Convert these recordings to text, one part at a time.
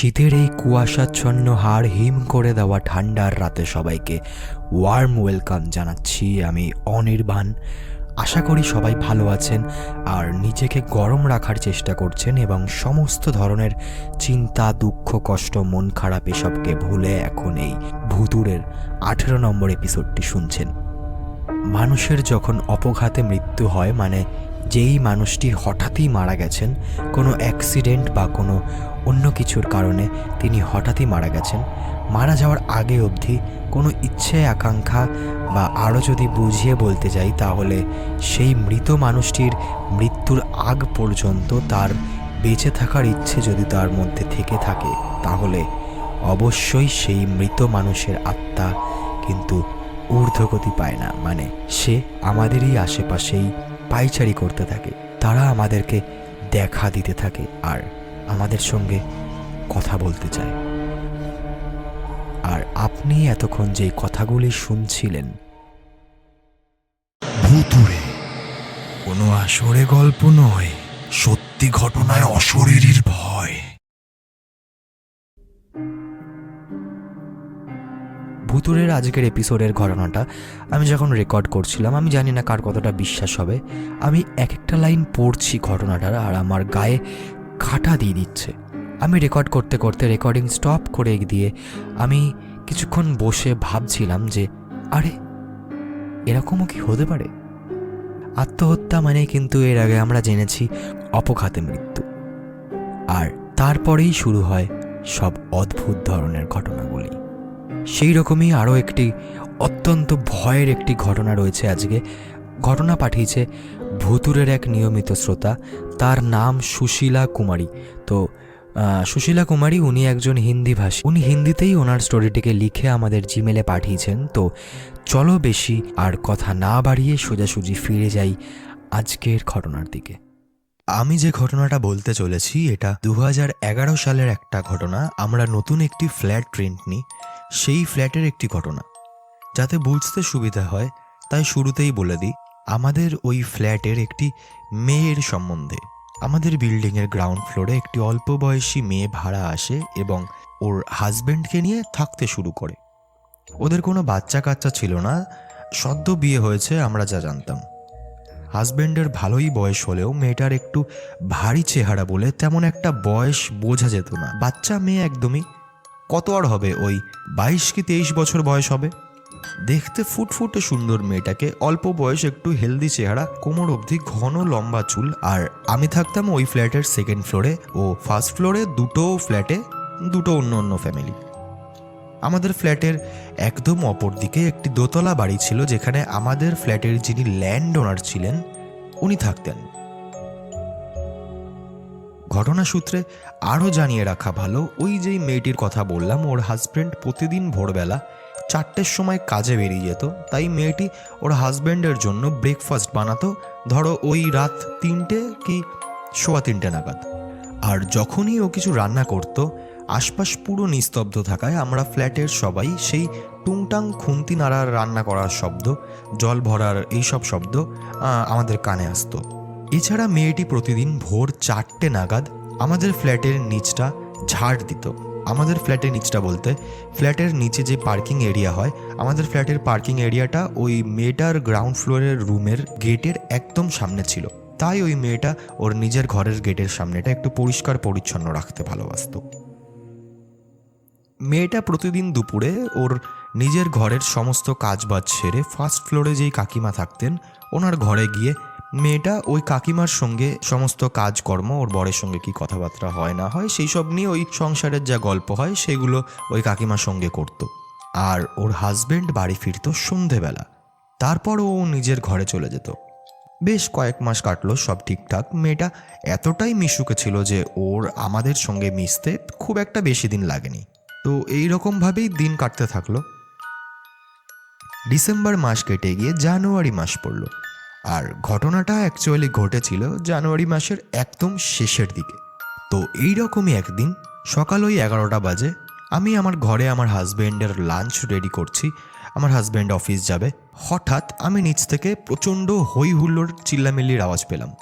শীতের এই কুয়াশাচ্ছন্ন হাড় হিম করে দেওয়া ঠান্ডার রাতে সবাইকে ওয়ার্ম ওয়েলকাম জানাচ্ছি আমি অনির্বাণ। আশা করি সবাই ভালো আছেন আর নিজেকে গরম রাখার চেষ্টা করছেন এবং সমস্ত ধরনের চিন্তা, দুঃখ, কষ্ট, মন খারাপ এসবকে ভুলে এখন এই ভুতুরের আঠেরো নম্বর এপিসোডটি শুনছেন। মানুষের যখন অপঘাতে মৃত্যু হয় মানে যেই মানুষটি হঠাৎই মারা গেছেন, কোনো অ্যাক্সিডেন্ট বা কোনো অন্য কিছুর কারণে তিনি হঠাৎই মারা গেছেন, মারা যাওয়ার আগে অবধি কোনো ইচ্ছে, আকাঙ্ক্ষা বা আরও যদি বুঝিয়ে বলতে যাই তাহলে সেই মৃত মানুষটির মৃত্যুর আগ পর্যন্ত তার বেঁচে থাকার ইচ্ছে যদি তার মধ্যে থেকে থাকে, তাহলে অবশ্যই সেই মৃত মানুষের আত্মা কিন্তু ঊর্ধ্বগতি পায় না। মানে সে আমাদেরই আশেপাশেই পাইচারি করতে থাকে। তারা আমাদেরকে দেখা দিতে থাকে আর আমাদের সঙ্গে কথা বলতে চায়। আর আপনি এতক্ষণ যে কথাগুলি শুনছিলেন ভুতুরে কোনো আসরে গল্প নয়, সত্যি ঘটনায় অশরীর ভয়। ভুতুরের আজকের এপিসোডের ঘটনাটা আমি যখন রেকর্ড করছিলাম, আমি জানি না কার কতটা বিশ্বাস হবে, আমি এক একটা লাইন পড়ছি ঘটনাটার আর আমার গায়ে কাটা দিয়ে দিচ্ছে। আমি রেকর্ড করতে করতে রেকর্ডিং স্টপ করে দিয়ে আমি কিছুক্ষণ বসে ভাবছিলাম যে, আরে, এরকমও কি হতে পারে? আত্মহত্যা মানে কিন্তু এর আগে আমরা জেনেছি অপঘাতে মৃত্যু। আর তারপরেই শুরু হয় সব অদ্ভুত ধরনের ঘটনাগুলি। সেই রকমই আরও একটি অত্যন্ত ভয়ের একটি ঘটনা রয়েছে আজকে। ঘটনা পাঠিয়েছে ভুতুরের এক নিয়মিত শ্রোতা, তার নাম সুশীলা কুমারী। তো সুশীলা কুমারী উনি একজন হিন্দি ভাষী। উনি হিন্দিতেই ওনার স্টোরিটিকে লিখে আমাদের জিমেলে পাঠিয়েছেন। তো, চলো বেশি আর কথা না বাড়িয়ে সোজাসুজি ফিরে যাই আজকের ঘটনার দিকে। আমি যে ঘটনাটা বলতে চলেছি, এটা দু হাজার এগারো সালের একটা ঘটনা। আমরা নতুন একটি ফ্ল্যাট রেন্ট নিই। সেই ফ্ল্যাটের একটি ঘটনা। যাতে বুঝতে সুবিধা হয়, তাই শুরুতেই বলে দিই, আমাদের ওই ফ্ল্যাটের একটি মেয়ের সম্বন্ধে। আমাদের বিল্ডিংয়ের গ্রাউন্ড ফ্লোরে একটি অল্প বয়সী মেয়ে ভাড়া আসে এবং ওর হাজবেন্ডকে নিয়ে থাকতে শুরু করে। ওদের কোনো বাচ্চা কাচ্চা ছিল না, সদ্য বিয়ে হয়েছে আমরা যা জানতাম। হাজবেন্ডের ভালোই বয়স হলেও মেয়েটার একটু ভারী চেহারা বলে তেমন একটা বয়স বোঝা যেত না। বাচ্চা মেয়ে একদমই কত আর হবে? ওই বাইশ কি তেইশ বছর বয়স হবে? দেখতে ফুটফুটে সুন্দর মেয়েটাকে, অল্প বয়স একটু হেলদি চেহারা, কোমর অবধি ঘন লম্বা চুল, আর আমি থাকতাম ওই ফ্ল্যাটের সেকেন্ড ফ্লোরে ও ফার্স্ট ফ্লোরে দুটো ফ্ল্যাটে দুটো অন্য অন্য ফ্যামিলি আমাদের ফ্ল্যাটের একদম অপর দিকে একটি দোতলা বাড়ি ছিল, যেখানে আমাদের ফ্ল্যাটের যিনি ল্যান্ড ওনার ছিলেন, উনি থাকতেন। ঘটনা সূত্রে আরও জানিয়ে রাখা ভালো, ওই যেই মেয়েটির কথা বললাম, ওর হাজব্যান্ড প্রতিদিন ভোরবেলা চারটের সময় কাজে বেরিয়ে যেত, তাই মেয়েটি ওর হাজব্যান্ডের জন্য ব্রেকফাস্ট বানাতো, ধরো ওই রাত তিনটে কি সোয়া তিনটে নাগাদ। আর যখনই ও কিছু রান্না করত, আশপাশ পুরো নিস্তব্ধ থাকায় আমরা ফ্ল্যাটের সবাই সেই টুংটাং খুন্তি নাড়ার রান্না করার শব্দ, জল ভরার এইসব শব্দ আমাদের কানে আসতো। এছাড়া মেয়েটি প্রতিদিন ভোর চারটে নাগাদ আমাদের ফ্ল্যাটের নিচটা ঝাড় দিত। আমাদের ফ্ল্যাটের নিচটা বলতে ফ্ল্যাটের নিচে যে পার্কিং এরিয়া হয়, আমাদের ফ্ল্যাটের পার্কিং এরিয়াটা ওই মেয়েটার গ্রাউন্ড ফ্লোরের রুমের গেটের একদম সামনে ছিল। তাই ওই মেয়েটা ওর নিজের ঘরের গেটের সামনেটা একটু পরিষ্কার পরিচ্ছন্ন রাখতে ভালোবাসতো। মেয়েটা প্রতিদিন দুপুরে ওর নিজের ঘরের সমস্ত কাজবাজ সেরে ফার্স্ট ফ্লোরে যেই কাকিমা থাকতেন, ওনার ঘরে গিয়ে মেয়েটা ওই কাকিমার সঙ্গে সমস্ত কাজকর্ম, ওর বরের সঙ্গে কি কথাবার্তা হয়, না হয় সেই সব নিয়ে ওই সংসারের যা গল্প হয়, সেগুলো ওই কাকিমার সঙ্গে করত। আর ওর হাজবেন্ড বাড়ি ফিরতো সন্ধেবেলা। তারপর ও নিজের ঘরে চলে যেত। বেশ কয়েক মাস কাটলো সব ঠিকঠাক। মেয়েটা এতটাই মিশুকে ছিল যে ওর আমাদের সঙ্গে মিশতে খুব একটা বেশি দিন লাগেনি। তো এই রকমভাবেই দিন কাটতে থাকল। ডিসেম্বর মাস কেটে গিয়ে জানুয়ারি মাস পড়ল। আর ঘটনাটা অ্যাকচুয়ালি ঘটেছিল জানুয়ারি মাসের একদম শেষের দিকে। তো এই রকমই একদিন সকাল ওই এগারোটা বাজে আমি আমার ঘরে আমার হাজব্যান্ডের লাঞ্চ রেডি করছি, আমার হাজব্যান্ড অফিস যাবে। হঠাৎ আমি নিচ থেকে প্রচণ্ড হই হুল্লোর চিল্লামিল্লির আওয়াজ পেলাম।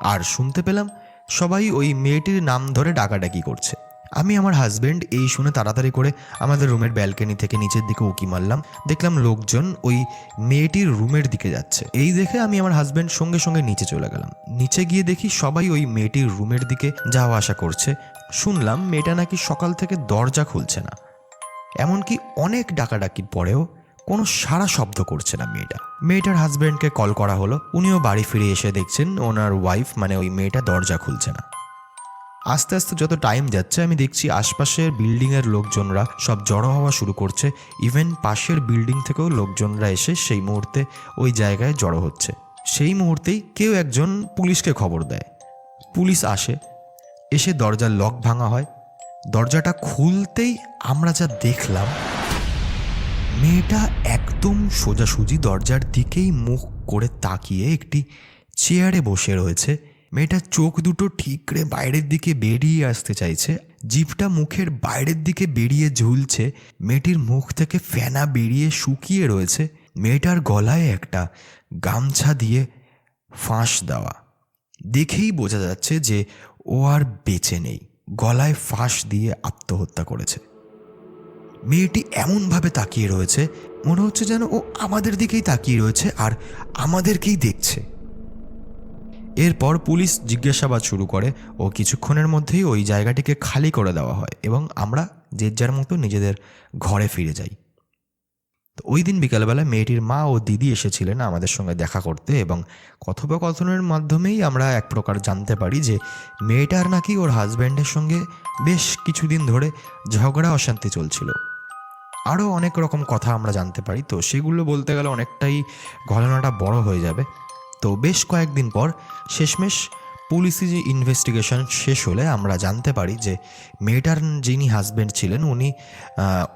আর শুনতে পেলাম সবাই ওই মেয়েটির নাম ধরে ডাকাডাকি করছে। আমি আমার হাজবেন্ড এই শুনে তাড়াতাড়ি করে আমাদের রুমের ব্যালকনি থেকে নিচের দিকে উঁকি মারলাম। দেখলাম লোকজন ওই মেয়েটির রুমের দিকে যাচ্ছে। এই দেখে আমি আমার হাজব্যান্ড সঙ্গে সঙ্গে নিচে চলে গেলাম। নিচে গিয়ে দেখি সবাই ওই মেয়েটির রুমের দিকে যাওয়া আসা করছে। শুনলাম মেয়েটা নাকি সকাল থেকে দরজা খুলছে না। এমনকি অনেক ডাকাডাকির পরেও কোনো সারা শব্দ করছে না মেয়েটা। মেয়েটার হাজব্যান্ডকে কল করা হলো। উনিও বাড়ি ফিরে এসে দেখছেন ওনার ওয়াইফ মানে ওই মেয়েটা দরজা খুলছে না। আস্তে আস্তে যত টাইম যাচ্ছে, আমি দেখছি আশপাশের বিল্ডিংয়ের লোকজনরা সব জড়ো হওয়া শুরু করছে। ইভেন পাশের বিল্ডিং থেকেও লোকজনরা এসে সেই মুহূর্তে ওই জায়গায় জড়ো হচ্ছে। সেই মুহূর্তেই কেউ একজন পুলিশকে খবর দেয়। পুলিশ আসে, এসে দরজার লক ভাঙা হয়। দরজাটা খুলতেই আমরা যা দেখলাম, মেয়েটা একদম সোজাসুজি দরজার দিকেই মুখ করে তাকিয়ে একটি চেয়ারে বসে রয়েছে। মেয়েটা চোখ দুটো ঠিকরে বাইরের দিকে বেরিয়ে আসতে চাইছে। জিভটা মুখের বাইরের দিকে বেরিয়ে ঝুলছে। মেয়েটির মুখ থেকে ফেনা বেরিয়ে শুকিয়ে রয়েছে। মেয়েটার গলায় একটা গামছা দিয়ে ফাঁস দেওয়া। দেখেই বোঝা যাচ্ছে যে ও আর বেঁচে নেই। গলায় ফাঁস দিয়ে আত্মহত্যা করেছে। মেয়েটি এমনভাবে তাকিয়ে রয়েছে, মনে হচ্ছে যেন ও আমাদের দিকেই তাকিয়ে রয়েছে আর আমাদেরকেই দেখছে। এরপর পুলিশ জিজ্ঞাসাবাদ শুরু করে ও কিছুক্ষণের মধ্যেই ওই জায়গাটিকে খালি করে দেওয়া হয় এবং আমরা যে যার মতো নিজেদের ঘরে ফিরে যাই। তো ওই দিন বিকালবেলা মেয়েটির মা ও দিদি এসেছিলেন আমাদের সঙ্গে দেখা করতে এবং কথোপকথনের মাধ্যমেই আমরা এক প্রকার জানতে পারি যে মেয়েটার নাকি ওর হাজব্যান্ডের সঙ্গে বেশ কিছুদিন ধরে ঝগড়া অশান্তি চলছিল। আরও অনেক রকম কথা আমরা জানতে পারি, তো সেগুলো বলতে গেলে অনেকটাই ঘটনাটা বড় হয়ে যাবে। তো বেশ কয়েকদিন পর শেষমেশ পুলিশি যে ইনভেস্টিগেশন শেষ হলে আমরা জানতে পারি যে মেয়েটার যিনি হাজব্যান্ড ছিলেন, উনি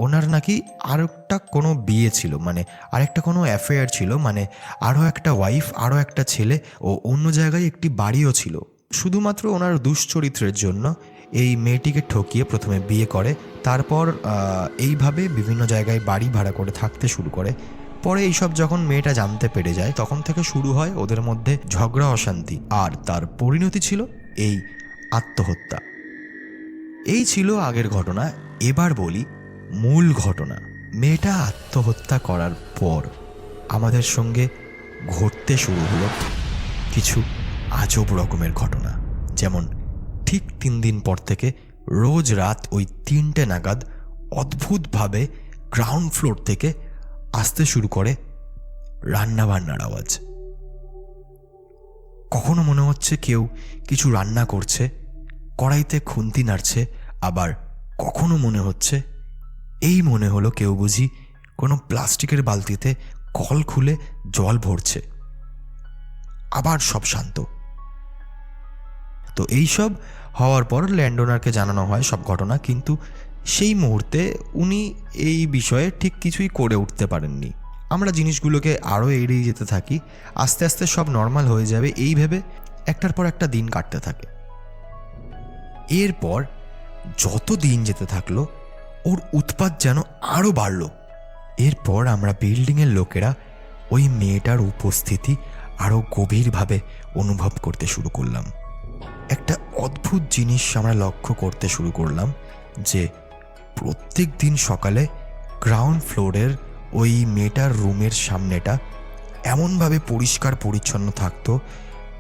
ওনার নাকি আরেকটা কোনো বিয়ে ছিল মানে আরেকটা কোনো অ্যাফেয়ার ছিল মানে আরও একটা ওয়াইফ আরও একটা ছেলে ও অন্য জায়গায় একটি বাড়িও ছিল। শুধুমাত্র ওনার দুশ্চরিত্রের জন্য এই মেয়েটিকে ঠকিয়ে প্রথমে বিয়ে করে, তারপর এইভাবে বিভিন্ন জায়গায় বাড়ি ভাড়া করে থাকতে শুরু করে। পরে এইসব যখন মেয়েটা জানতে পেরে যায়, তখন থেকে শুরু হয় ওদের মধ্যে ঝগড়া, অশান্তি। আর তার পরিণতি ছিল এই আত্মহত্যা। এই ছিল আগের ঘটনা। এবার বলি মূল ঘটনা। মেয়েটা আত্মহত্যা করার পর আমাদের সঙ্গে ঘটতে শুরু হলো কিছু আজব রকমের ঘটনা। যেমন ঠিক তিন দিন পর থেকে রোজ রাত ওই তিনটে নাগাদ অদ্ভুতভাবে গ্রাউন্ড ফ্লোর থেকে আসতে শুরু করে রান্নাবান্নার আওয়াজ। কখনো মনে হচ্ছে কেউ কিছু রান্না করছে, কড়াইতে খুন্তি নাড়ছে, আবার কখনো মনে হচ্ছে এই মনে হলো কেউ বুঝি কোনো প্লাস্টিকের বালতিতে কল খুলে জল ভরছে। আবার সব শান্ত। তো এই সব হওয়ার পর ল্যান্ডোনারকে জানানো হয় সব ঘটনা, কিন্তু সেই মুহূর্তে উনি এই বিষয়ে ঠিক কিছুই করে উঠতে পারেননি। আমরা জিনিসগুলোকে আরও এড়িয়ে যেতে থাকি, আস্তে আস্তে সব নর্মাল হয়ে যাবে এই ভেবে একটার পর একটা দিন কাটতে থাকে। এরপর যত দিন যেতে থাকল, ওর উৎপাত যেন আরও বাড়ল। এরপর আমরা বিল্ডিংয়ের লোকেরা ওই মেয়েটার উপস্থিতি আরও গভীরভাবে অনুভব করতে শুরু করলাম। একটা অদ্ভুত জিনিস আমরা লক্ষ্য করতে শুরু করলাম যে প্রত্যেক দিন সকালে গ্রাউন্ড ফ্লোরের ওই মেয়েটার রুমের সামনেটা এমনভাবে পরিষ্কার পরিচ্ছন্ন থাকতো,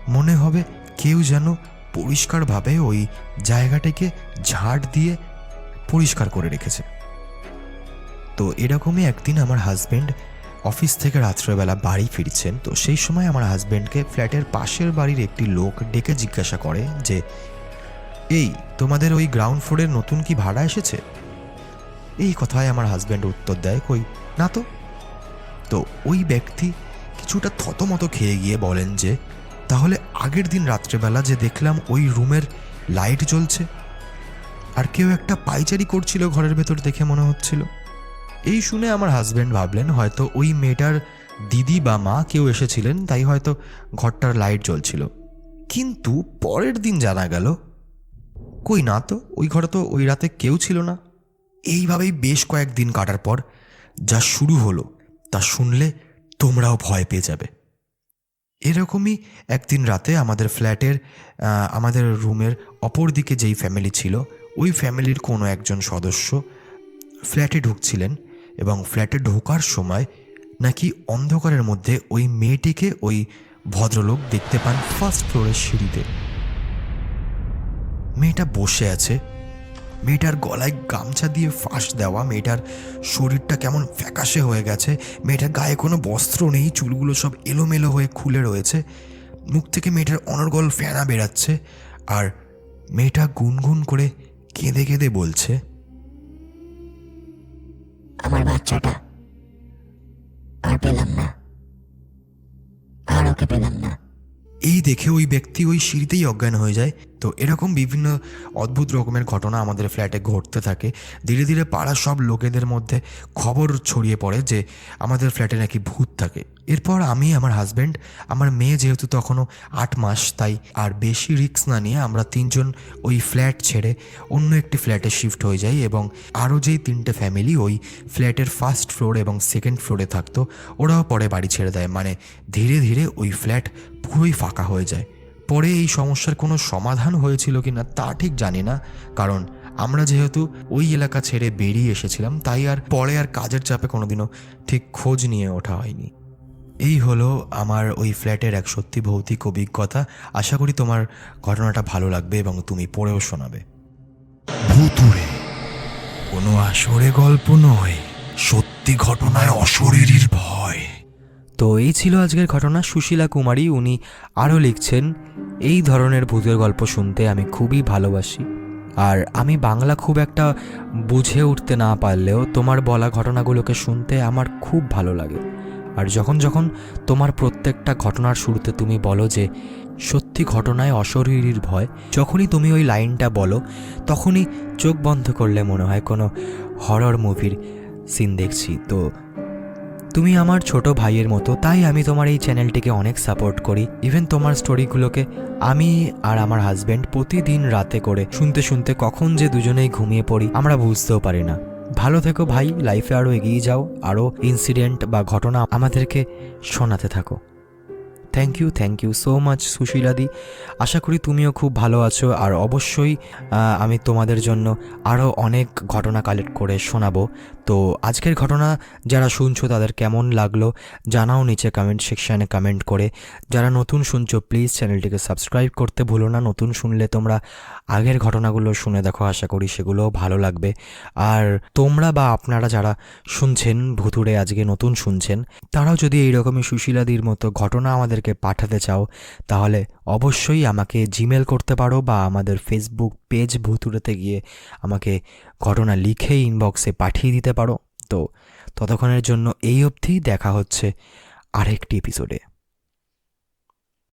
মনে হবে কেউ যেন পরিষ্কারভাবে ওই জায়গাটাকে ঝাড় দিয়ে পরিষ্কার করে রেখেছে। তো এরকমই একদিন আমার হাজবেন্ড অফিস থেকে রাত্রেবেলা বাড়ি ফিরছেন, তো সেই সময় আমার হাজব্যান্ডকে ফ্ল্যাটের পাশের বাড়ির একটি লোক ডেকে জিজ্ঞাসা করে যে, এই, তোমাদের ওই গ্রাউন্ড ফ্লোরের নতুন কি ভাড়া এসেছে? এই কথায় আমার হাজব্যান্ড উত্তর দেয়, কই, না তো? তো ওই ব্যক্তি কিছুটা থতমত খেয়ে গিয়ে বলেন যে, তাহলে আগের দিন রাত্রেবেলা যে দেখলাম ওই রুমের লাইট জ্বলছে, আর কেউ একটা পাইচারি করছিল ঘরের ভেতর দেখে মনে হচ্ছিল। এই শুনে আমার হাজব্যান্ড ভাবলেন, হয়তো ওই মেয়েটার দিদি বা মা কেউ এসেছিলেন, তাই হয়তো ঘরটার লাইট জ্বলছিল। কিন্তু পরের দিন জানা গেল, কই না তো, ওই ঘরে তো ওই রাতে কেউ ছিল না। এইভাবেই বেশ কয়েকদিন কাটার পর যা শুরু হলো তা শুনলে তোমরাও ভয় পেয়ে যাবে। এরকমই একদিন রাতে আমাদের ফ্ল্যাটের আমাদের রুমের অপর দিকে যেই ফ্যামিলি ছিল, ওই ফ্যামিলির কোনো একজন সদস্য ফ্ল্যাটে ঢুকছিলেন এবং ফ্ল্যাটে ঢোকার সময় নাকি অন্ধকারের মধ্যে ওই মেয়েটিকে ওই ভদ্রলোক দেখতে পান ফার্স্ট ফ্লোরের সিঁড়িতে। মেয়েটা বসে আছে মেয়েটার গলায় গামছা দিয়ে ফাঁস দেওয়া, মেয়েটার শরীরটা কেমন ফ্যাকাশে হয়ে গেছে, মেয়েটার গায়ে কোনো বস্ত্র নেই, চুলগুলো সব এলোমেলো হয়ে খুলে রয়েছে, মুখ থেকে মেয়েটার অনর্গল ফেনা বেরাচ্ছে আর মেয়েটা গুনগুন করে কেঁদে কেঁদে বলছে, আমার বাচ্চাটা আর পেলাম না, আর ওকে পেলাম না। এই দেখে ওই ব্যক্তি ওই সিঁড়িতেই অজ্ঞান হয়ে যায়। তো এরকম বিভিন্ন অদ্ভুত রকমের ঘটনা আমাদের ফ্ল্যাটে ঘটতে থাকে। ধীরে ধীরে পাড়ার সব লোকেদের মধ্যে খবর ছড়িয়ে পড়ে যে আমাদের ফ্ল্যাটে নাকি ভূত থাকে। এরপর আমি, আমার হাজব্যান্ড আমার মেয়ে যেহেতু তখনও আট মাস, তাই আর বেশি রিস্ক না নিয়ে আমরা তিনজন ওই ফ্ল্যাট ছেড়ে অন্য একটি ফ্ল্যাটে শিফট হয়ে যাই এবং আরও যেই তিনটে ফ্যামিলি ওই ফ্ল্যাটের ফার্স্ট ফ্লোর এবং সেকেন্ড ফ্লোরে থাকতো, ওরাও পরে বাড়ি ছেড়ে দেয়। মানে ধীরে ধীরে ওই ফ্ল্যাট পুরোই ফাঁকা হয়ে যায়। পরে এই সমস্যার কোনো সমাধান হয়েছিল কি না তা ঠিক জানি না, কারণ আমরা যেহেতু ওই এলাকা ছেড়ে বেরিয়ে এসেছিলাম, তাই আর পরে আর কাজের চাপে কোনোদিনও ঠিক খোঁজ নিয়ে ওঠা হয়নি। এই হলো আমার ওই ফ্ল্যাটের এক সত্যি ভৌতিক অভিজ্ঞতা। আশা করি তোমার ঘটনাটা ভালো লাগবে এবং তুমি পড়েও শোনাবে। ভুতুরে কোনো আসরে গল্প নয়, সত্যি ঘটনায় অশরীরীর ভয়। তো এই ছিল আজকের ঘটনা। সুশীলা কুমারী, উনি আরও লিখছেন, এই ধরনের ভূতের গল্প শুনতে আমি খুবই ভালোবাসি। আর আমি বাংলা খুব একটা বুঝে উঠতে না পারলেও তোমার বলা ঘটনাগুলোকে শুনতে আমার খুব ভালো লাগে। আর যখন যখন তোমার প্রত্যেকটা ঘটনার শুরুতে তুমি বলো যে সত্যি ঘটনায় অশরীরীর ভয়, যখনই তুমি ওই লাইনটা বলো, তখনই চোখ বন্ধ করলে মনে হয় কোনো হরর মুভির সিন দেখছি। তো তুমি আমার ছোট ভাইয়ের মতো, তাই আমি তোমার এই চ্যানেলটিকে অনেক সাপোর্ট করি। ইভেন তোমার স্টোরিগুলোকে আমি আর আমার হাজব্যান্ড প্রতিদিন রাতে করে শুনতে শুনতে কখন যে দুজনেই ঘুমিয়ে পড়ি, আমরা বুঝতেও পারি না। ভালো থেকো ভাই, লাইফে আরও এগিয়ে যাও, আরও ইনসিডেন্ট বা ঘটনা আমাদেরকে শোনাতে থাকো। Thank you thank you so much সুশীলাদি আশা করি তুমিও খুব ভালো আছো, আর অবশ্যই আমি তোমাদের জন্য আরও অনেক ঘটনা কালেক্ট করে শোনাবো। তো আজকের ঘটনা যারা শুনছো তাদের কেমন লাগল জানাও নিচে কমেন্ট সেকশানে কমেন্ট করে। যারা নতুন শুনছো প্লিজ চ্যানেলটিকে সাবস্ক্রাইব করতে ভুলো না। নতুন শুনলে তোমরা আগের ঘটনাগুলো শুনে দেখো, আশা করি সেগুলোও ভালো লাগবে। আর তোমরা বা আপনারা যারা শুনছেন, ভুতুড়ে আজকে নতুন শুনছেন, তারাও যদি এইরকমই সুশীলাদির মতো ঘটনা আমাদেরকে পাঠাতে চাও, তাহলে অবশ্যই আমাকে জিমেল করতে পারো বা আমাদের ফেসবুক পেজ ভুতুড়েতে গিয়ে আমাকে ঘটনা লিখে ইনবক্সে পাঠিয়ে দিতে পারো। তো ততক্ষণের জন্য এই অবধি দেখা হচ্ছে আরেকটি এপিসোডে